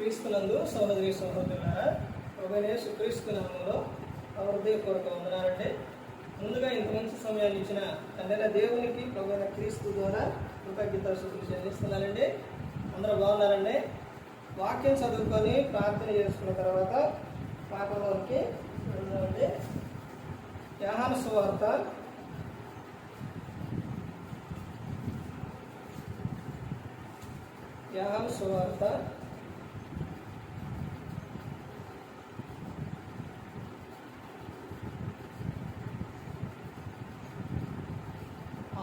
క్రీస్తునందు సహోదరి సహోదరులారా ఒకనే సుక్రీస్తు నామంలో హృదయపూర్వక వందనాలండి. ముందుగా ఇంత మంచి సమయాన్ని ఇచ్చిన తండ్రి దేవునికి ప్రభుత్వ క్రీస్తు ద్వారా కృతజ్ఞత శుద్ధి చెల్లిస్తున్నానండి. అందరూ బాగున్నారండి? వాక్యం చదువుకొని ప్రార్థన చేసుకున్న తర్వాత పాపంలోనికి వెళ్దామండి. యాహాను సువార్త. యాహాను సువార్త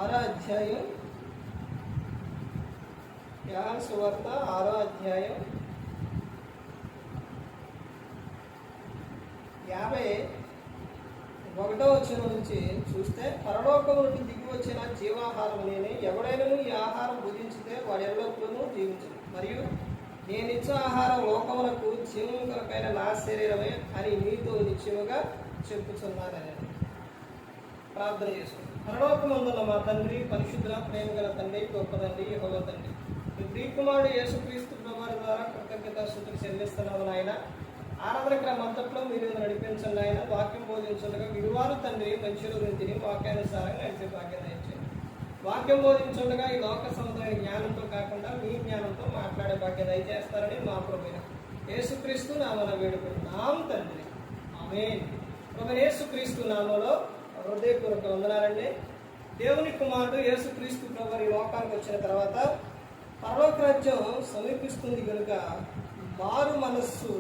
ఆరో అధ్యాయం యాన్ సువార్త ఆరో అధ్యాయం యాభై ఒకటో వచ్చిన నుంచి చూస్తే పరలోకం నుండి దిగి వచ్చిన జీవాహారం నేనే. ఎవడైనా ఈ ఆహారం భుజించితే వాడు ఎల్లప్పుడూ జీవించదు మరియు నేను ఇచ్చే ఆహారం లోకములకు జీవం నా శరీరమే అని మీతో నిత్యముగా చెప్పుచున్నానని ప్రార్థన చేసుకుంటాను పరలోకమందున్న మా తండ్రి పరిశుద్ధ ప్రేమ గల తండ్రి గొప్ప తండ్రి యహోవ తండ్రి. మీ ప్రియకుమారుడు యేసుక్రీస్తు ప్రభావ ద్వారా కృతజ్ఞత స్థుతులు చెల్లిస్తున్నాము నాయన. ఆరాధన క్రమం మీరు నడిపించండి ఆయన వాక్యం బోధించుండగా విడువారు తండ్రి మంచి గురించి వాక్యానుసారంగా నడిచే భాగ్యం దయచేయండి. వాక్యం బోధించుండగా ఈ లోక సముదాయ జ్ఞానంతో కాకుండా మీ జ్ఞానంతో మాట్లాడే భాగ్యం దయచేస్తారని మా ప్రభుత్వం యేసుక్రీస్తు నామన వేడుకుంటున్నాం తండ్రి. ఆమె ప్రభు యేసుక్రీస్తు నామలో హృదయపూర్వక వందనాలండి. దేవుని కుమారుడు యేసుక్రీస్తు ప్రభు ఈ లోకానికి వచ్చిన తర్వాత పరలోక రాజ్యం సమీపిస్తుంది కనుక మారు మనస్సు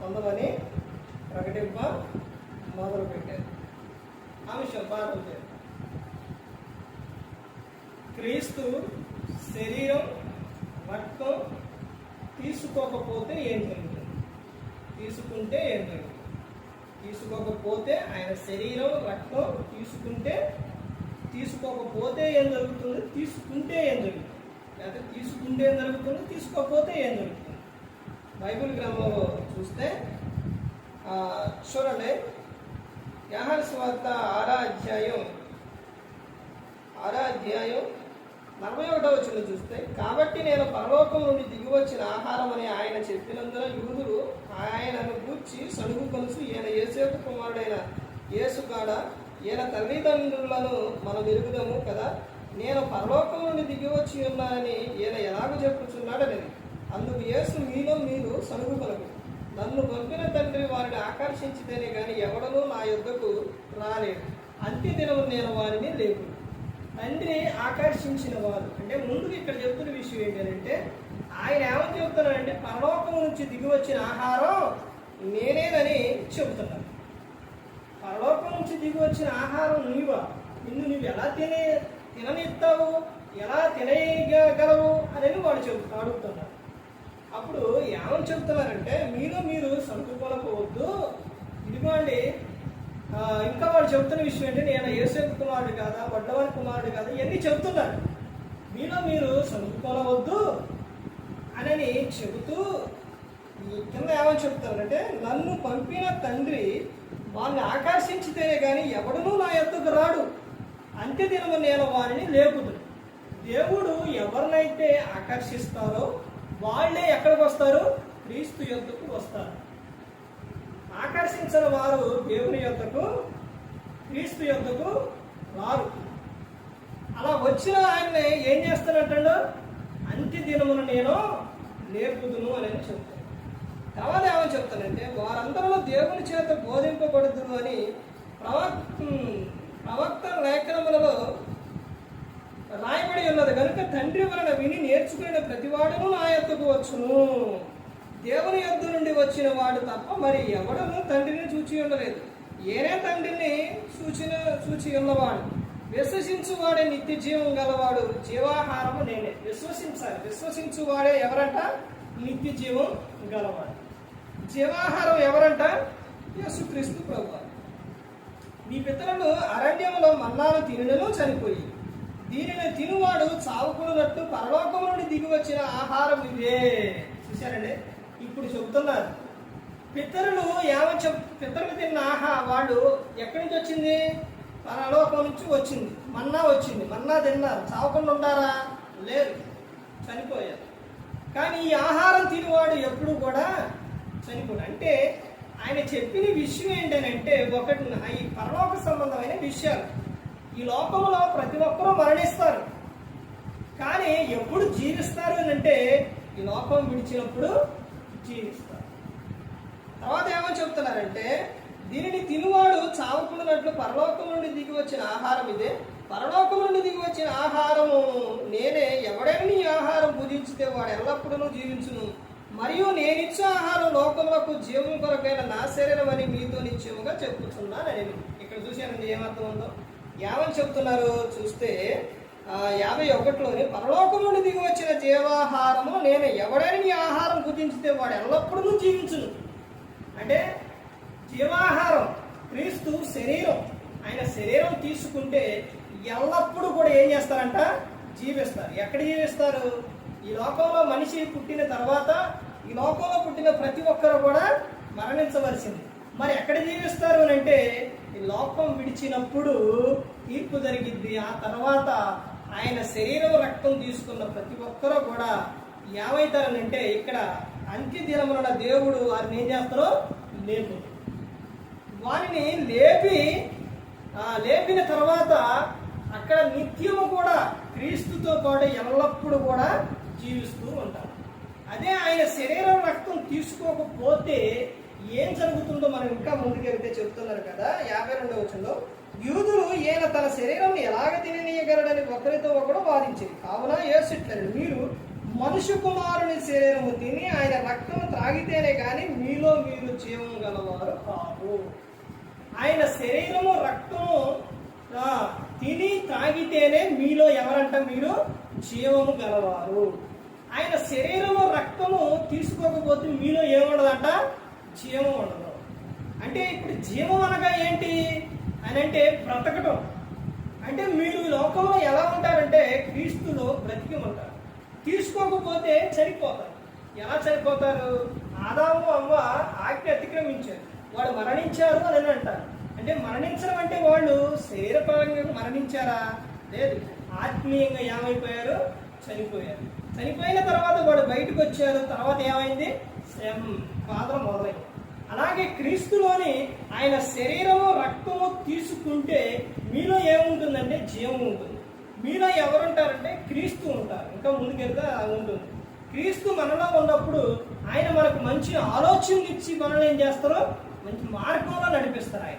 పొందమని ప్రకటింప మొదలు పెట్టారు అంశం పాఠం క్రీస్తు శరీరం రక్తం తీసుకోకపోతే ఏం జరుగుతుంది? తీసుకుంటే ఏం జరుగుతుంది? తీసుకోకపోతే ఆయన శరీరం రక్తం తీసుకుంటే తీసుకోకపోతే ఏం జరుగుతుంది? తీసుకుంటే ఏం జరుగుతుంది? లేకపోతే తీసుకుంటే ఏం జరుగుతుంది? తీసుకోకపోతే ఏం జరుగుతుంది? బైబిల్ గ్రంథంలో చూస్తే చూడండి. యహర్స్ వద్ద ఆరా అధ్యాయం ఆరా అధ్యాయం అరవై ఒకటో వచ్చిన చూస్తే కాబట్టి నేను పరలోకం నుండి దిగివచ్చిన ఆహారం అని ఆయన చెప్పినందున యూదులు ఆయనను గూర్చి సడుగు కొలుసు ఈయన ఏసేపు కుమారుడైన యేసుగాడ ఈయన తల్లిదండ్రులను మనం ఎరుగుదాము కదా? నేను పరలోకం నుండి దిగివచ్చి ఉన్నానని ఈయన ఎలాగ చెప్పుచున్నాడని. అందుకు యేసు మీలో మీరు సడుగు కొలకు. నన్ను పంపిన తండ్రి వారిని ఆకర్షించితేనే కానీ ఎవడనూ నా యుద్ధకు రాలేదు. అంత్య దినం నేను వారిని లేకుండా తండ్రి ఆకర్షించిన వారు అంటే ముందుకు ఇక్కడ చెప్తున్న విషయం ఏంటంటే ఆయన ఏమని చెప్తున్నారంటే పరలోకం నుంచి దిగి వచ్చిన ఆహారం నేనేనని చెబుతున్నారు. పరలోకం నుంచి దిగి వచ్చిన ఆహారం నీవా? నిన్ను నువ్వు ఎలా తినే తిననిస్తావు? ఎలా తినేయగలవు? అనేది వాడు చెబుతా అడుగుతున్నారు. అప్పుడు ఏమని చెబుతున్నారంటే మీరు మీరు సరుకుకొనకపోవద్దు ఇదిగోండి ఇంకా వాడు చెబుతున్న విషయం ఏంటి నేను యేసేపు కుమారుడు కాదా? వడ్డవారి కుమారుడు కాదా? ఇవన్నీ చెబుతున్నారు. మీలో మీరు చదువుకోనవద్దు అని చెబుతూ కింద ఏమని చెప్తారంటే నన్ను పంపిన తండ్రి వారిని ఆకర్షించితేనే కానీ ఎవడనూ నా ఎద్దుకు రాడు. అంత్య దినము నేను వారిని లేపుదు దేవుడు ఎవరినైతే ఆకర్షిస్తారో వాళ్ళే ఎక్కడికి వస్తారు? క్రీస్తు యొద్దకు వస్తారు. ఆకర్షించిన వారు దేవుని యొద్దకు క్రీస్తు యొద్దకు రారు. అలా వచ్చిన ఆయన్ని ఏం చేస్తానంటాడు అంత్య దినమున నేను నేర్పుదును అని చెప్తాను తర్వాత ఏమని చెప్తానంటే వారందరిలో దేవుని చేత బోధింపబడుదును అని ప్రవక్ ప్రవక్త లేఖనములలో రాయబడి ఉన్నది. కనుక తండ్రి వలన విని నేర్చుకునే ప్రతివాడును నా ఎత్తుకు వచ్చును. దేవుని యొద్ద నుండి వచ్చిన వాడు తప్ప మరి ఎవడను తండ్రిని చూచి ఉండలేదు. ఏనే తండ్రిని సూచిన సూచి ఉన్నవాడు. విశ్వసించువాడే నిత్య జీవం గలవాడు జీవాహారము నేనే. విశ్వసించాలి. విశ్వసించువాడే ఎవరంట? నిత్య జీవం గలవాడు. జీవాహారం ఎవరంట? యేసుక్రీస్తు ప్రభు మీ పితరులు అరణ్యంలో మన్నాను తినను చనిపోయి దీనిని తినువాడు చావుకున్నట్టు పరలోకం నుండి దిగి వచ్చిన ఆహారం ఇదే. చూశారండి? ఇప్పుడు చెబుతున్నారు పితరులు ఏమని చెప్ పితరులు తిన్న ఆహా వాళ్ళు ఎక్కడి నుంచి వచ్చింది? పరలోకం నుంచి వచ్చింది. మన్నా వచ్చింది. మన్నా తిన్నారు. చావకుండా ఉండారా లేరు చనిపోయారు. కానీ ఈ ఆహారం తినేవాడు ఎప్పుడు కూడా చనిపోడు. అంటే ఆయన చెప్పిన విషయం ఏంటంటే ఒకటి ఈ పరలోక సంబంధమైన విషయాలు. ఈ లోకంలో ప్రతి ఒక్కరూ మరణిస్తారు. కానీ ఎప్పుడు జీవిస్తారు అని అంటే ఈ లోకం విడిచినప్పుడు జీవిస్తారు తర్వాత ఏమని చెప్తున్నారంటే దీనిని తినువాడు చావకుండానట్లు పరలోకం నుండి దిగి వచ్చిన ఆహారం ఇదే. పరలోకం నుండి దిగి వచ్చిన ఆహారము నేనే ఎవడైనా ఆహారం భుజించితే వాడు ఎల్లప్పుడూ జీవించును. మరియు నేనిచ్చే ఆహారం లోకములకు జీవం కొరకైన నా శరీరం అని మీతో నిత్యముగా చెప్పుతున్నాను నేను ఇక్కడ చూశానండి ఏమర్థం ఉందో? ఏమని చెప్తున్నారు? చూస్తే యాభై ఒకటిలోని పరలోకం నుండి దిగి వచ్చిన జీవాహారము నేను ఎవడైనా ఆహారం భుజించితే వాడు ఎల్లప్పుడూ జీవించును. అంటే జీవాహారం క్రీస్తు శరీరం ఆయన శరీరం తీసుకుంటే ఎల్లప్పుడూ కూడా ఏం చేస్తారంట? జీవిస్తారు. ఎక్కడ జీవిస్తారు? ఈ లోకంలో మనిషి పుట్టిన తర్వాత ఈ లోకంలో పుట్టిన ప్రతి ఒక్కరు కూడా మరణించవలసింది. మరి ఎక్కడ జీవిస్తారు అని అంటే ఈ లోకం విడిచినప్పుడు తీర్పు జరిగిద్ది. ఆ తర్వాత ఆయన శరీరం రక్తం తీసుకున్న ప్రతి ఒక్కరూ కూడా ఏమవుతారనంటే ఇక్కడ అంత్య దినమున దేవుడు వారిని ఏం చేస్తారో లేపు వారిని లేపి లేపిన తర్వాత అక్కడ నిత్యము కూడా క్రీస్తుతో పాటు ఎల్లప్పుడూ కూడా జీవిస్తూ ఉంటారు. అదే ఆయన శరీరం రక్తం తీసుకోకపోతే ఏం జరుగుతుందో మనం ఇంకా ముందుకెళ్తే చెప్తున్నారు కదా యాభై రెండవ వచనంలో. యూదులు ఈయన తన శరీరం ఎలాగ తిననీయగలడని ఒకరితో ఒకడు వాదించింది. కావున యేసుట్లను మీరు మనుషు కుమారుని శరీరము తిని ఆయన రక్తము త్రాగితేనే కానీ మీలో మీరు జీవం గలవారు కాదు ఆయన శరీరము రక్తము తిని తాగితేనే మీలో ఎవరంట మీరు జీవము గలవారు. ఆయన శరీరము రక్తము తీసుకోకపోతే మీలో ఏముండదంట? జీవం ఉండదు. అంటే ఇప్పుడు జీవం అనగా ఏంటి? అని అంటే బ్రతకటం. అంటే మీరు లోకంలో ఎలా ఉంటారంటే క్రీస్తులో బ్రతికి ఉంటారు తీసుకోకపోతే చనిపోతారు. ఎలా చనిపోతారు? ఆదాము అమ్మ ఆజ్ఞ అతిక్రమించారు. వాడు మరణించారు అని అంటారు. అంటే మరణించడం అంటే వాళ్ళు శరీరపరంగా మరణించారా? లేదు. ఆత్మీయంగా ఏమైపోయారు? చనిపోయారు. చనిపోయిన తర్వాత వాడు బయటకు వచ్చారు. తర్వాత ఏమైంది? శ్రమ బాధ మొదలైంది. అలాగే క్రీస్తులోని ఆయన శరీరము రక్తము తీసుకుంటే మీలో ఏముంటుందంటే జీవం ఉంటుంది. మీలో ఎవరుంటారంటే క్రీస్తు ఉంటారు. ఇంకా ముందుకెళ్తే ఉంటుంది. క్రీస్తు మనలో ఉన్నప్పుడు ఆయన మనకు మంచి ఆలోచనలు ఇచ్చి మనల్ని ఏం చేస్తారో? మంచి మార్గంలో నడిపిస్తారు ఆయన.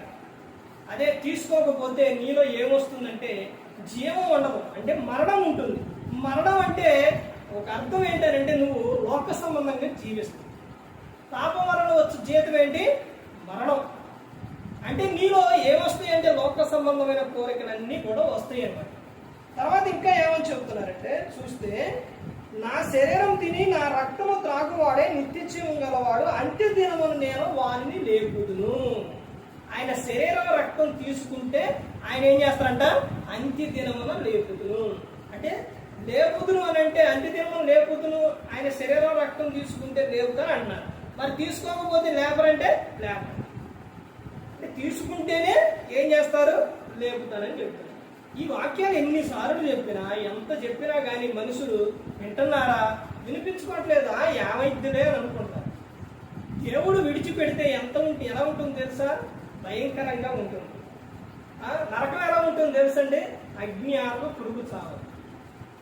అదే తీసుకోకపోతే నీలో ఏమొస్తుందంటే జీవం ఉండదు. అంటే మరణం ఉంటుంది. మరణం అంటే ఒక అర్థం ఏంటంటే నువ్వు లోక సంబంధంగా జీవిస్తావు. పాపం వలన వచ్చే జీతం ఏంటి? మరణం. అంటే నీలో ఏమొస్తాయి అంటే లోక సంబంధమైన కోరికలన్నీ కూడా వస్తాయి అన్నమాట. తర్వాత ఇంకా ఏమని చెప్తున్నారంటే చూస్తే నా శరీరం తిని నా రక్తము త్రాగువాడే నిత్యజీవం గలవాడు అంత్య దినమును నేను వాణిని లేపుదును. ఆయన శరీరం రక్తం తీసుకుంటే ఆయన ఏం చేస్తారంట? అంత్య దినమున లేపుదును. అంటే లేపుదును అని అంటే అంత్య దినమున లేపుదును ఆయన శరీరం రక్తం తీసుకుంటే లేపుతాను అన్నారు మరి తీసుకోకపోతే లేబర్ అంటే లేబర్. తీసుకుంటేనే ఏం చేస్తారు? లేపుతారని చెప్తారు. ఈ వాక్యాలు ఎన్నిసార్లు చెప్పినా ఎంత చెప్పినా కానీ మనుషులు వింటున్నారా? వినిపించుకోవట్లేదా? ఏమైద్దిలే అని అనుకుంటారు. దేవుడు విడిచిపెడితే ఎంత ఉంటే ఎలా ఉంటుంది తెలుసా? భయంకరంగా ఉంటుంది. నరకం ఎలా ఉంటుంది తెలుసండి? అగ్ని ఆకు పురుగు చావు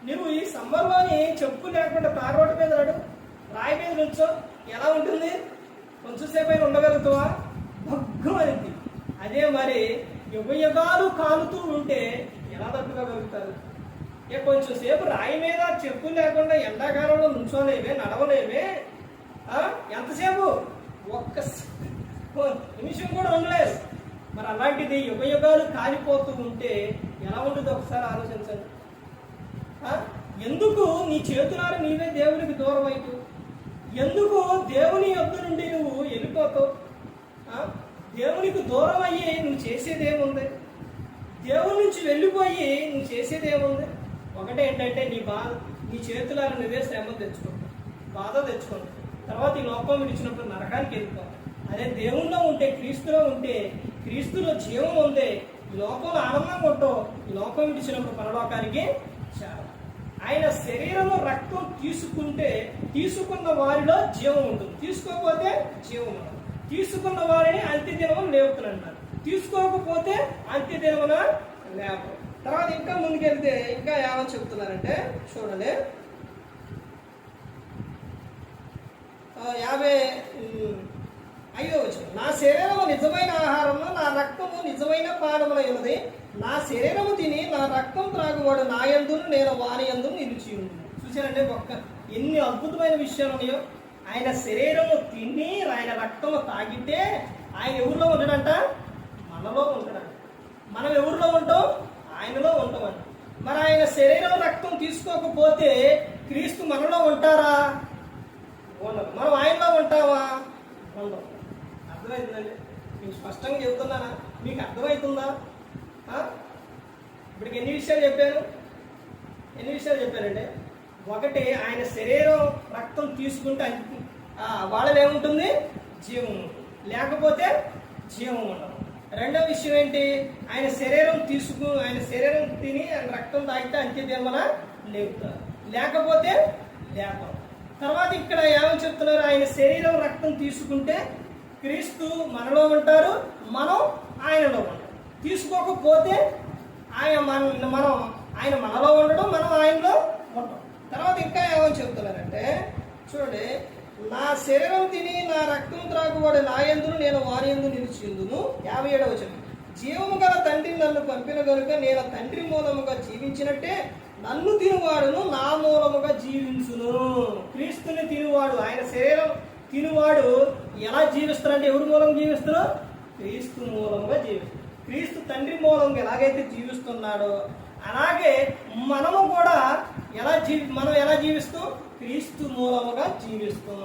నువ్వు ఈ సమ్మర్లోని చెప్పు లేకుండా తార్ మీద నడు. రాయి మీద నుంచో. ఎలా ఉంటుంది? కొంచెంసేపు అయినా ఉండగలుగుతావా? భగ్గు అనేది అదే మరి యుగయుగాలు కాలుతూ ఉంటే ఎలా తట్టుకోగలుగుతారు? ఇక కొంచెం సేపు రాయి మీద చెప్పు లేకుండా ఎండాకాలంలో నుంచోలేవే నడవలేవే? ఎంతసేపు? ఒక్క నిమిషం కూడా ఉండలేదు. మరి అలాంటిది యుగయుగాలు కాలిపోతూ ఉంటే ఎలా ఉంటుంది ఒకసారి ఆలోచించండి. ఎందుకు నీ చేతులారా నీవే దేవునికి దూరం అయిపోయి ఎందుకు దేవుని యొద్ద నుండి నువ్వు వెళ్ళిపోతావు దేవునికి దూరం అయ్యి నువ్వు చేసేదేముంది దేవుని నుంచి వెళ్ళిపోయి నువ్వు చేసేదేముంది ఒకటే ఏంటంటే నీ బాధ నీ చేతులారా నువ్వే శ్రమ తెచ్చుకుంటావు బాధ తెచ్చుకుంటావు తర్వాత ఈ లోపం విడిచినప్పుడు నరకానికి వెళ్ళిపోతావు అదే దేవుల్లో ఉంటే క్రీస్తులో ఉంటే క్రీస్తులో జీవం ఉందే ఈ లోకంలో ఆనందంగా ఉంటావు ఈ లోకం విడిచినప్పుడు పరలోకానికి చాలా ఆయన శరీరంలో రక్తం తీసుకుంటే తీసుకున్న వారిలో జీవం ఉంటుంది. తీసుకోకపోతే జీవం ఉండదు. తీసుకున్న వారిని అంత్య దినమున లేపుతున్నారు తీసుకోకపోతే అంత్యదినమున లేపరు. తర్వాత ఇంకా ముందుకెళ్తే ఇంకా ఏమని చెప్తున్నారంటే చూడండి. యాభై అయ్యో వచ్చిన నా శరీరము నిజమైన ఆహారము నా రక్తము నిజమైన పానములై ఉన్నది నా శరీరము తిని నా రక్తం త్రాగువాడు నా ఎందును నేను వారి ఎందును నిలిచి ఉండును చూసారంటే ఒక్క ఎన్ని అద్భుతమైన విషయాలు ఉన్నాయో. ఆయన శరీరము తిని ఆయన రక్తము తాగితే ఆయన ఎవరిలో ఉంటాడంట? మనలో ఉంటాడంట. మనం ఎవరిలో ఉంటాం? ఆయనలో ఉంటామంట. మరి ఆయన శరీరం రక్తం తీసుకోకపోతే క్రీస్తు మనలో ఉంటారా? ఉండదు. మనం ఆయనలో ఉంటావా ఉండదు. అర్థమవుతుందండి మీకు స్పష్టంగా చెబుతున్నానా మీకు అర్థమవుతుందా ఇప్పటికి ఎన్ని విషయాలు చెప్పాను? ఎన్ని విషయాలు చెప్పానండి ఒకటి ఆయన శరీరం రక్తం తీసుకుంటే అంత- వాళ్ళలో ఏముంటుంది? జీవం ఉంటుంది. లేకపోతే జీవం ఉండదు. రెండో విషయం ఏంటి? ఆయన శరీరం తీసుకు ఆయన శరీరం తిని ఆయన రక్తం తాగితే అంత్యదేమన లేపుతారు లేకపోతే లేపరు తర్వాత ఇక్కడ ఏమని చెప్తున్నారు? ఆయన శరీరం రక్తం తీసుకుంటే క్రీస్తు మనలో ఉంటారు మనం ఆయనలో ఉంటాం. తీసుకోకపోతే ఆయన మన మనం ఆయన మనలో ఉండడం మనం ఆయనలో తర్వాత ఇంకా ఏమని చెబుతున్నారంటే చూడండి నా శరీరం తిని నా రక్తం త్రాగువాడు నా ఎందును నేను వారి ఎందు నిలిచిందును. యాభై ఏడవ వచనం. జీవము గల తండ్రి నన్ను పంపిన కనుక నేను తండ్రి మూలముగా జీవించినట్టే నన్ను తినువాడును నా మూలముగా జీవించును. క్రీస్తుని తినువాడు ఆయన శరీరం తినువాడు ఎలా జీవిస్తారంటే ఎవరి మూలం జీవిస్తారు? క్రీస్తు మూలంగా జీవిస్తారు. క్రీస్తు తండ్రి మూలంగా ఎలాగైతే జీవిస్తున్నాడో అలాగే మనము కూడా ఎలా జీవి మనం ఎలా జీవిస్తాం? క్రీస్తు మూలముగా జీవిస్తాం.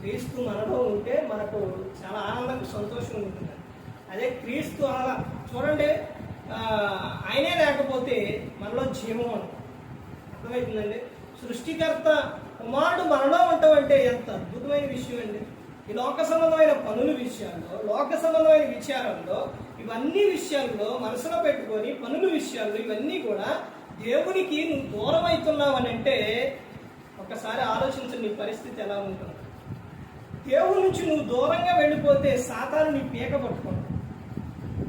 క్రీస్తు మనలో ఉంటే మనకు చాలా ఆనందంగా సంతోషంగా ఉంటుంది. అదే క్రీస్తు అలా చూడండి ఆయనే లేకపోతే మనలో జీవం అర్థమవుతుందండి? సృష్టికర్త కుమారుడు మనలో ఉంటామంటే ఎంత అద్భుతమైన విషయం అండి. ఈ లోక సంబంధమైన పనుల విషయాల్లో లోక సంబంధమైన విచారంలో ఇవన్నీ విషయాల్లో మనసులో పెట్టుకొని పనుల విషయాల్లో ఇవన్నీ కూడా దేవునికి నువ్వు దూరం అవుతున్నావని అంటే ఒకసారి ఆలోచించు నీ పరిస్థితి ఎలా ఉంటుంది. దేవుడి నుంచి నువ్వు దూరంగా వెళ్ళిపోతే సాతాను నీ పీక పట్టుకుంటాడు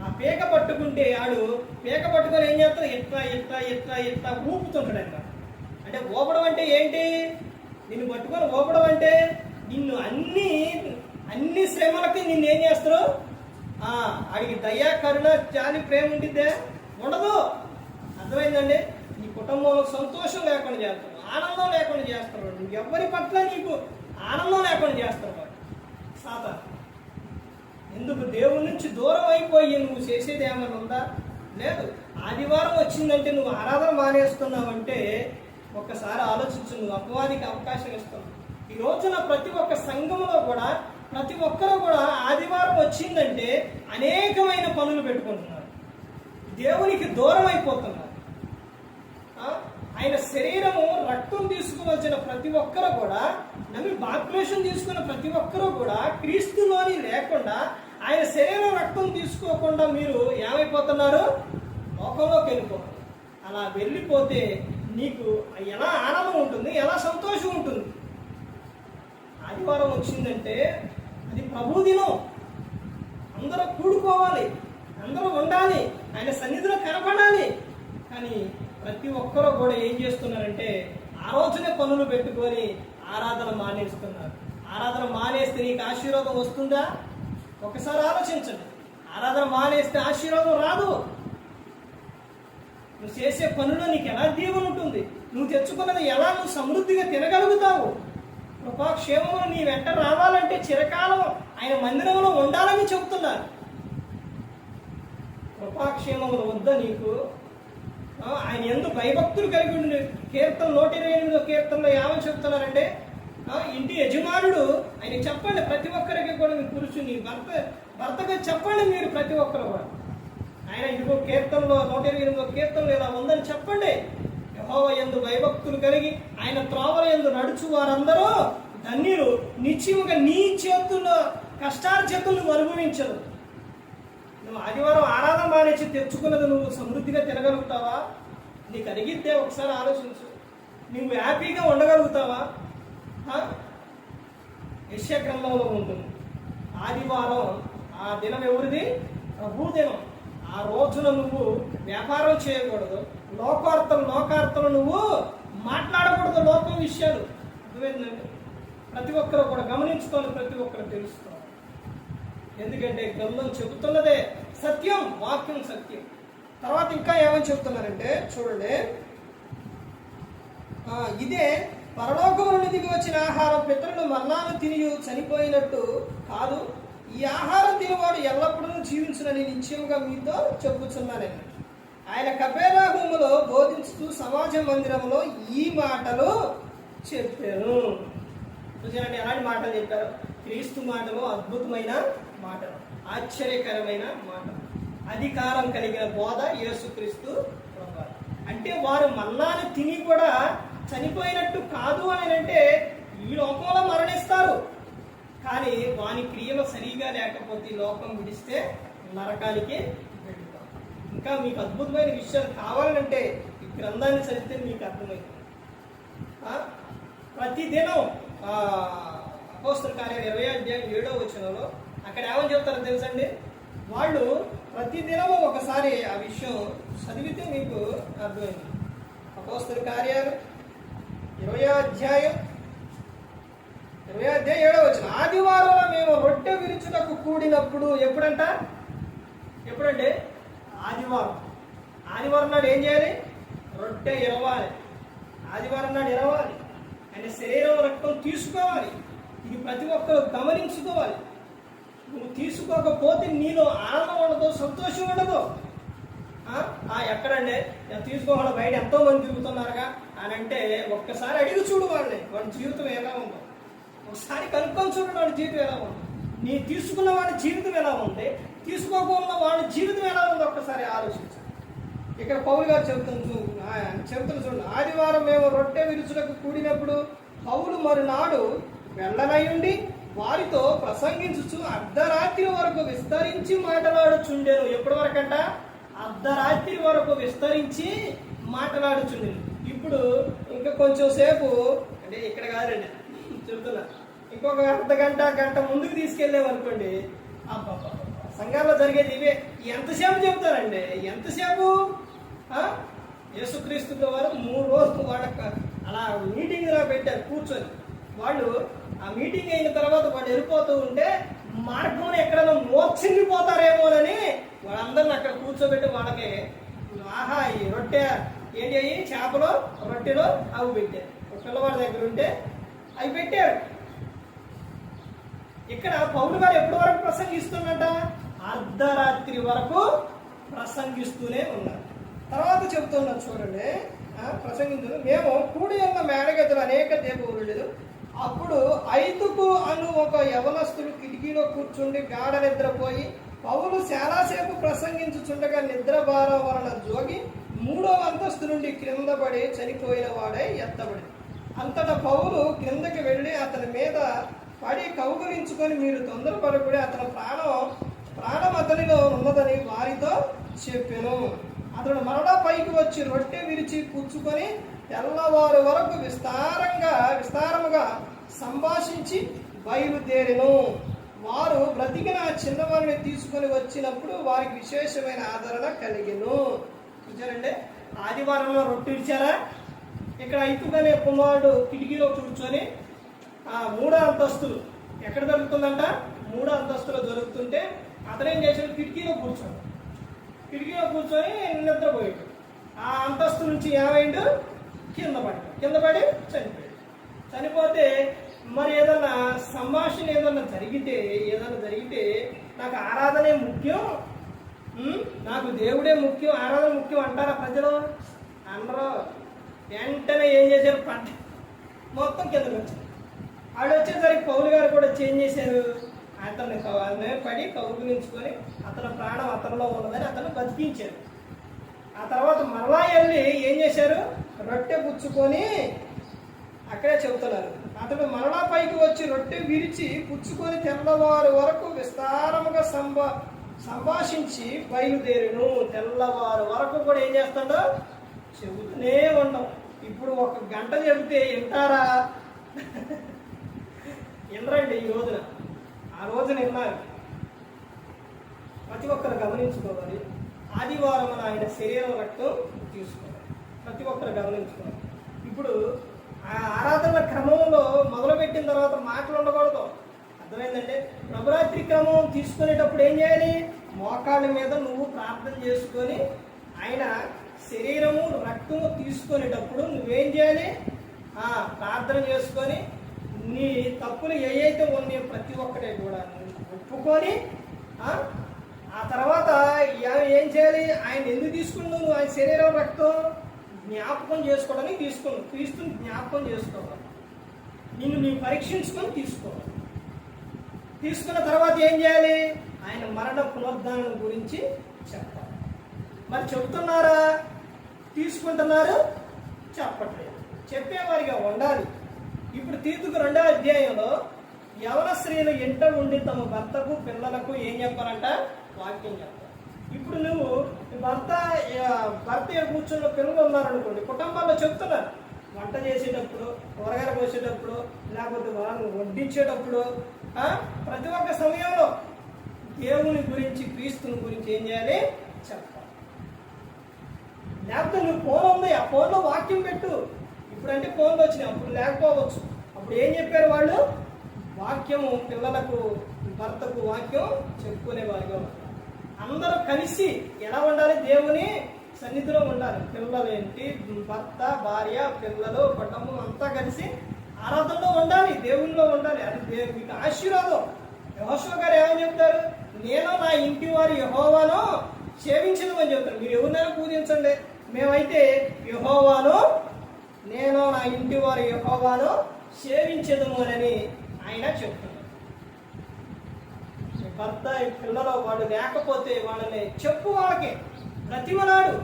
ఆ పీక పట్టుకుంటే ఆడు పీక పట్టుకొని ఏం చేస్తాడు? ఎట్లా ఎట్లా ఎట్లా ఎట్లా ఊపుతుంటాడు అనమాట అంటే ఊపడం అంటే ఏంటి? నిన్ను పట్టుకొని ఊపడం అంటే నిన్ను అన్ని అన్ని శ్రమలకి నిన్ను ఏం చేస్తారు ఆడికి దయా కరుణ జాలి ప్రేమ ఉంటుందే ఉండదు. అర్థమైందండి? కుటుంబంలో సంతోషం లేకుండా చేస్తారు ఆనందం లేకుండా చేస్తారు. నువ్వు ఎవరి పట్ల నీకు ఆనందం లేకుండా చేస్తారు వాడు ఎందుకు? దేవుడి నుంచి దూరం అయిపోయి నువ్వు చేసేది ఏమైనా ఉందా? లేదు. ఆదివారం వచ్చిందంటే నువ్వు ఆరాధన మానేస్తున్నావంటే ఒక్కసారి ఆలోచించు నువ్వు అపవాదికి అవకాశం ఇస్తున్నావు. ఈ రోజున ప్రతి ఒక్క సంఘంలో కూడా ప్రతి ఒక్కరు కూడా ఆదివారం వచ్చిందంటే అనేకమైన పనులు పెట్టుకుంటున్నారు. దేవునికి దూరం అయిపోతున్నారు. ఆయన శరీరము రక్తం తీసుకోవాల్సిన ప్రతి ఒక్కరు కూడా నమ్మి బాప్టిజం తీసుకున్న ప్రతి ఒక్కరూ కూడా క్రీస్తులోని లేకుండా ఆయన శరీరం రక్తం తీసుకోకుండా మీరు ఏమైపోతున్నారు? లోకంలోకి వెళ్ళిపోతారు. అలా వెళ్ళిపోతే నీకు ఎలా ఆనందం ఉంటుంది ఎలా సంతోషం ఉంటుంది? ఆదివారం వచ్చిందంటే అది ప్రభు దినం. అందరూ కూడుకోవాలి అందరూ ఉండాలి ఆయన సన్నిధిలో కనపడాలి. కానీ ప్రతి ఒక్కరూ కూడా ఏం చేస్తున్నారంటే ఆ రోజునే పనులు పెట్టుకొని ఆరాధన మానేస్తున్నారు. ఆరాధన మానేస్తే నీకు ఆశీర్వాదం వస్తుందా? ఒకసారి ఆలోచించండి. ఆరాధన మానేస్తే ఆశీర్వాదం రాదు. నువ్వు చేసే పనుల్లో నీకు ఎలా దీవెన ఉంటుంది? నువ్వు తెచ్చుకున్నది ఎలా నువ్వు సమృద్ధిగా తినగలుగుతావు? కృపాక్షేమములు నీ వెంట రావాలంటే చిరకాలం ఆయన మందిరంలో ఉండాలని చెబుతున్నారు. కృపాక్షేమములు వద్ద నీకు? ఆయన ఎందుకు భయభక్తులు కలిగి ఉండి కీర్తన నూట ఇరవై ఎనిమిదో కీర్తనలో ఏమని చెప్తున్నారంటే ఆ, ఇంటి యజమానుడు ఆయన చెప్పండి ప్రతి ఒక్కరికి కూడా మీ పురుషుని భర్త భర్తగా చెప్పండి మీరు ప్రతి ఒక్కరు కూడా. ఆయన ఇదిగో కీర్తనలో నూట ఇరవై ఎనిమిదో కీర్తనలో ఇలా ఉందని చెప్పండి. యహోవ ఎందు భయభక్తులు కలిగి ఆయన త్రోవల ఎందు నడుచు వారందరూ ధన్యులు. నిశ్చయముగా నీ చేతుల్లో కష్టార్జితం అనుభవించరు. అనుభవించదు నువ్వు ఆదివారం ఆరాధన మానేసి తెచ్చుకున్నది నువ్వు సమృద్ధిగా తినగలుగుతావా? నీకు అడిగితే ఒకసారి ఆలోచించు. నువ్వు హ్యాపీగా ఉండగలుగుతావా? ఆ? గ్రంథంలో ఉంటుంది. ఆదివారం ఆ దినం ఎవరిది? ప్రభు దినం ఆ రోజున నువ్వు వ్యాపారం చేయకూడదు. లోకార్థం లోకార్తలు నువ్వు మాట్లాడకూడదు లోకం విషయాలు. అర్థమైందండి? ప్రతి ఒక్కరు కూడా గమనించుకోవాలి ప్రతి ఒక్కరు తెలుసుకోవాలి. ఎందుకంటే గ్రంథం చెబుతున్నదే సత్యం వాక్యం సత్యం. తర్వాత ఇంకా ఏమని చెప్తున్నారంటే చూడండి. ఇదే పరలోకము నుండి దిగి వచ్చిన ఆహారం పితరులు మరణాలు తిని చనిపోయినట్టు కాదు. ఈ ఆహారం తినేవాడు ఎల్లప్పుడూ జీవించునని నిశ్చయముగా మీతో చెప్పుచున్నానని. ఆయన కపేలా భూములో బోధించుతూ సమాజ మందిరంలో ఈ మాటలు చెప్పాను. చూసారంటే ఎలాంటి మాటలు చెప్పారు? క్రీస్తు మాటలు అద్భుతమైన మాట. ఆశ్చర్యకరమైన మాట. అధికారం కలిగిన బోధ యేసుక్రీస్తు అంటే వారు మన్నాను తిని కూడా చనిపోయినట్టు కాదు అని అంటే ఈ లోకంలో మరణిస్తారు. కానీ వాని క్రియలు సరిగా లేకపోతే ఈ లోకం విడిస్తే నరకానికి వెళ్తాం ఇంకా మీకు అద్భుతమైన విషయాలు కావాలంటే ఈ గ్రంథాన్ని చదివితే మీకు అర్థమవుతుంది ప్రతిదినం అపోస్తుల కార్యం ఇరవై అధ్యాయం ఏడో వచనంలో అక్కడ ఏమని చెప్తారో తెలుసండి? వాళ్ళు ప్రతిదినము ఒకసారి ఆ విషయం చదివితే మీకు అర్థమైంది. అపోస్తుల కార్యాలు ఇరవై అధ్యాయం ఇరవై అధ్యాయం ఏడవ వచ్చిన ఆదివారంలో మేము రొట్టె విరుచుటకు కూడినప్పుడు ఎప్పుడంట? ఎప్పుడంటే ఆదివారం. ఆదివారం నాడు ఏం చేయాలి? రొట్టె ఇరవాలి ఆదివారం నాడు ఇరవాలి ఆయన శరీరం రక్తం తీసుకోవాలి. ఇది ప్రతి ఒక్కరు గమనించుకోవాలి. నువ్వు తీసుకోకపోతే నీలో ఆనందం ఉండదు సంతోషం ఉండదు. ఎక్కడండి? నేను తీసుకోవాలి బయట ఎంతో మంది తిరుగుతున్నారుగా? అని అంటే ఒక్కసారి అడిగి చూడు వాళ్ళని వాడి జీవితం ఎలా ఉందో. ఒకసారి కనుక్కొని చూడు వాడి జీవితం ఎలా ఉంది. నీ తీసుకున్న వాడి జీవితం ఎలా ఉంది? తీసుకోకుండా వాడి జీవితం ఎలా ఉంది ఒక్కసారి ఆలోచించు. ఇక్కడ పౌలు గారు చెబుతుంది చెబుతున్న చూడండి ఆదివారం మేము రొట్టె విరుచులకు కూడినప్పుడు పౌలు మరునాడు వెళ్ళనయుండి వారితో ప్రసంగించుచు అర్ధరాత్రి వరకు విస్తరించి మాట్లాడుచుండెను. ఎప్పటి వరకంట అర్ధరాత్రి వరకు విస్తరించి మాట్లాడుచుండెను. ఇప్పుడు ఇంకా కొంచెం సేపు అంటే ఇక్కడ కాదండి చెబుతున్నా ఇంకొక అర్ధ గంట గంట ముందుకు తీసుకెళ్ళామనుకోండి అబ్బా సంఘాల్లో జరిగేది ఇవే. ఎంతసేపు చెబుతారండి ఎంతసేపు? ఆ? యేసుక్రీస్తు వారు మూడు రోజులు వాళ్ళ అలా మీటింగ్లో పెట్టారు కూర్చొని. వాళ్ళు ఆ మీటింగ్ అయిన తర్వాత వాళ్ళు వెళ్ళిపోతూ ఉంటే మార్గంలో ఎక్కడైనా మోక్షిండిపోతారేమోనని వాళ్ళందరిని అక్కడ కూర్చోబెట్టి వాళ్ళకి ఆహా ఈ రొట్టె ఏంటి అయ్యి? చేపలు రొట్టెలు అవి పెట్టారు. ఒక పిల్లవాడి దగ్గర ఉంటే అవి పెట్టారు. ఇక్కడ పౌరులు గారు ఎప్పటి వరకు ప్రసంగిస్తున్నట అర్ధరాత్రి వరకు ప్రసంగిస్తూనే ఉన్నారు. తర్వాత చెబుతున్నారు చూడండి. ఆ, మేము కూడి ఉన్న మేడగదులు అనేక దేవుళ్ళు అప్పుడు ఐదుకు అను ఒక యవనస్తుడు కిటికీలో కూర్చుండి గాఢ నిద్రపోయి పౌలు చాలాసేపు ప్రసంగించుచుండగా నిద్రభార వలన జోగి మూడో అంతస్తు నుండి క్రింద పడి చనిపోయిన వాడే ఎత్తబడి అంతటా పౌలు క్రిందకి వెళ్ళి అతని మీద పడి కౌగులించుకొని మీరు తొందరపడకూడే అతని ప్రాణం ప్రాణం అతనిలో ఉన్నదని వారితో చెప్పాను. అతడు మరలా పైకి వచ్చి రొట్టె విరిచి పుచ్చుకొని తెల్లవారు వరకు విస్తారంగా విస్తార సంభాషించి బయలుదేరెను. వారు బ్రతికిన చిన్నవారిని తీసుకొని వచ్చినప్పుడు వారికి విశేషమైన ఆదరణ కలిగెను. చూచారండి ఆదివారంలో రొట్టె ఇచ్చారా? ఇక్కడ ఐతుగనే కుమారుడు కిటికీలో కూర్చొని ఆ మూడో అంతస్తులు ఎక్కడ జరుగుతుందంట మూడో అంతస్తులో జరుగుతుంటే అతను ఏం చేశాడు? కిటికీలో కూర్చోడు కిటికీలో కూర్చొని నిద్రపోయాడు. ఆ అంతస్తు నుంచి ఏమైండు? కింద పడి కింద పడి చనిపోయాడు. చనిపోతే మరి ఏదన్నా సంభాషణ ఏదన్నా జరిగితే ఏదన్నా జరిగితే నాకు ఆరాధనే ముఖ్యం. నాకు దేవుడే ముఖ్యం ఆరాధన ముఖ్యం అంటారా ప్రజలు? అందరూ వెంటనే ఏం చేశారు? పంట మొత్తం కిందకి వచ్చారు. ఆడు వచ్చేసరికి పౌలు గారు కూడా చేంజ్ చేశారు. అతన్ని కవ- పడి కౌగులించుకొని అతని ప్రాణం అతనిలో ఉన్నదని అతను బతికించారు. ఆ తర్వాత మరలా వెళ్ళి ఏం చేశారు? రొట్టె పుచ్చుకొని అక్కడే చెబుతున్నారు. అతడు మరలా పైకి వచ్చి రొట్టె విరిచి పుచ్చుకొని తెల్లవారు వరకు విస్తారముగా సంభా సంభాషించి బయలుదేరును. తెల్లవారు వరకు కూడా ఏం చేస్తాడో చెబుతూనే ఉంటాం ఇప్పుడు ఒక గంట చెబితే వింటారా? వినరండి ఈ రోజున. ఆ రోజున విన్నారు. ప్రతి ఒక్కరు గమనించుకోవాలి. ఆదివారం ఆయన శరీరం రక్తం తీసుకోవాలి. ప్రతి ఒక్కరు గమనించుకోవాలి. ఇప్పుడు ఆ ఆరాధన క్రమంలో మొదలుపెట్టిన తర్వాత మాటలు ఉండకూడదు. అర్థమైందంటే నవరాత్రి క్రమం తీసుకునేటప్పుడు ఏం చేయాలి? మోకాళ్ళ మీద నువ్వు ప్రార్థన చేసుకొని ఆయన శరీరము రక్తము తీసుకునేటప్పుడు నువ్వేం చేయాలి? ఆ, ప్రార్థన చేసుకొని నీ తప్పులు ఏవైతే ఉన్నాయో ప్రతి ఒక్కటే కూడా నువ్వు ఒప్పుకొని ఆ, తర్వాత ఏం చేయాలి? ఆయన ఎందుకు తీసుకున్నావు నువ్వు ఆయన శరీరం రక్తం? జ్ఞాపకం చేసుకోవడానికి తీసుకున్నావు. క్రీస్తుని జ్ఞాపకం చేసుకోవాలి. నిన్ను నీవు పరీక్షించుకొని తీసుకోవాలి. తీసుకున్న తర్వాత ఏం చేయాలి? ఆయన మరణ పునరుద్ధానం గురించి చెప్పాలి. మరి చెప్తున్నారా? తీసుకుంటున్నారు? చెప్పట్లేదు. చెప్పేవారిగా ఉండాలి. ఇప్పుడు తీతుకు రెండో అధ్యాయంలో యవన స్త్రీలు ఇంట ఉండి తమ భర్తకు పిల్లలకు ఏం చెప్పారంట వాక్యం చెప్పాలి. ఇప్పుడు నువ్వు నీ భర్త ఆ, భర్త కూర్చున్న పిల్లలు ఉన్నారనుకోండి కుటుంబాల్లో చెప్తున్నారు. వంట చేసేటప్పుడు కూరగాయలు కోసేటప్పుడు లేకపోతే వాళ్ళని వడ్డించేటప్పుడు ప్రతి ఒక్క సమయంలో దేవుని గురించి క్రీస్తుని గురించి ఏం చేయాలి? చెప్పాలి. లేకపోతే నువ్వు ఫోన్ ఉంది ఆ ఫోన్లో వాక్యం పెట్టు. ఇప్పుడంటే ఫోన్లు వచ్చినాయి అప్పుడు లేకపోవచ్చు. అప్పుడు ఏం చెప్పారు వాళ్ళు? వాక్యము పిల్లలకు భర్తకు వాక్యం చెప్పుకునే వారిగా అందరూ కలిసి ఎలా ఉండాలి? దేవుని సన్నిధిలో ఉండాలి. పిల్లలు ఏంటి? భర్త భార్య పిల్లలు కుటుంబం అంతా కలిసి ఆరాధనలో ఉండాలి దేవుల్లో ఉండాలి. అది దే- మీకు ఆశీర్వాదం. యహోశివ గారు ఏమని చెప్తారు? నేను నా ఇంటి వారి యహోవాను సేవించదు అని చెప్తారు. మీరు ఎవరినైనా పూజించండి. మేమైతే యహోవాను నేను నా ఇంటి వారి యహోవాను సేవించదము అని ఆయన చెప్తున్నారు. భర్త పిల్లలు వాడు లేకపోతే వాళ్ళని చెప్పు వాళ్ళకి. ప్రతిమలాడు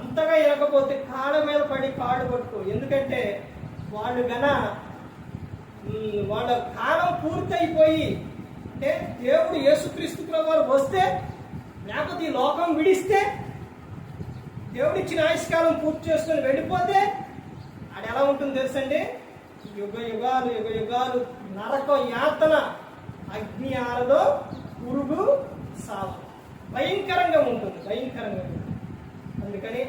అంతగా ఇవ్వకపోతే కాళ్ళ మీద పడి కాళ్ళు పట్టుకో ఎందుకంటే వాళ్ళు గన వాళ్ళ కాలం పూర్తయిపోయి అంటే దేవుడు యేసుక్రీస్తు వారు వస్తే లేకపోతే ఈ లోకం విడిస్తే దేవుడు ఇచ్చిన ఆయుష్కాలం పూర్తి చేసుకొని వెళ్ళిపోతే ఆడ ఎలా ఉంటుంది తెలుసండి? యుగ యుగాలు యుగ యుగాలు నరక యాతన. అగ్ని ఆరదో పురుగు సావు. భయంకరంగా ఉంటుంది భయంకరంగా ఉంటుంది. అందుకని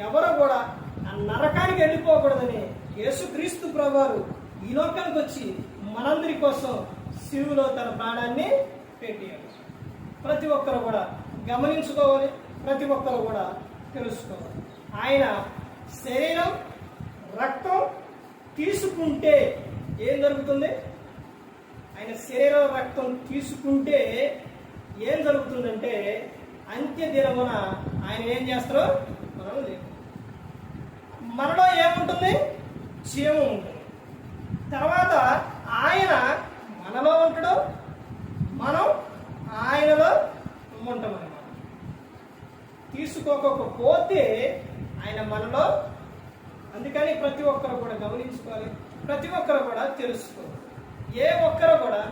ఎవరు కూడా ఆ నరకానికి వెళ్ళిపోకూడదని యేసుక్రీస్తు ప్రభువారు ఈ లోకానికి వచ్చి మనందరి కోసం శివులో తన ప్రాణాన్ని పెట్టారు ప్రతి ఒక్కరు కూడా గమనించుకోవాలి ప్రతి ఒక్కరు కూడా తెలుసుకోవాలి. ఆయన శరీరం రక్తం తీసుకుంటే ఏం జరుగుతుంది? ఆయన శరీర రక్తం తీసుకుంటే ఏం జరుగుతుందంటే అంత్య దినమున ఆయన ఏం చేస్తారో మనం లేదు. మనలో ఏముంటుంది? జీవం ఉంటుంది. తర్వాత ఆయన మనలో ఉంటాడు మనం ఆయనలో ఉంటాం అన్నమాట. తీసుకోకపోతే ఆయన మనలో అందుకని ప్రతి ఒక్కరు కూడా గమనించుకోవాలి ప్రతి ఒక్కరు కూడా తెలుసుకోవాలి. ఏ ఒక్కరు కూడా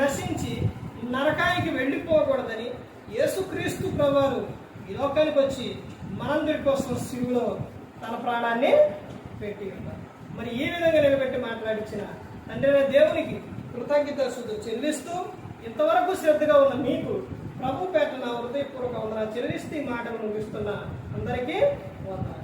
నశించి నరకానికి వెళ్ళిపోకూడదని యేసుక్రీస్తు ప్రభువారు ఈ లోకానికి వచ్చి మనందరి కోసం శివులో తన ప్రాణాన్ని పెట్టి ఉన్నారు. మరి ఈ విధంగా నిలబెట్టి మాట్లాడించిన తండ్రి దేవునికి కృతజ్ఞత శుద్ధి చెల్లిస్తూ ఇంతవరకు శ్రద్ధగా ఉన్న మీకు ప్రభు పేట నా హృదయపూర్వక వందన చెల్లిస్తూ ఈ మాటలు ముగిస్తున్న అందరికీ వందనాలు.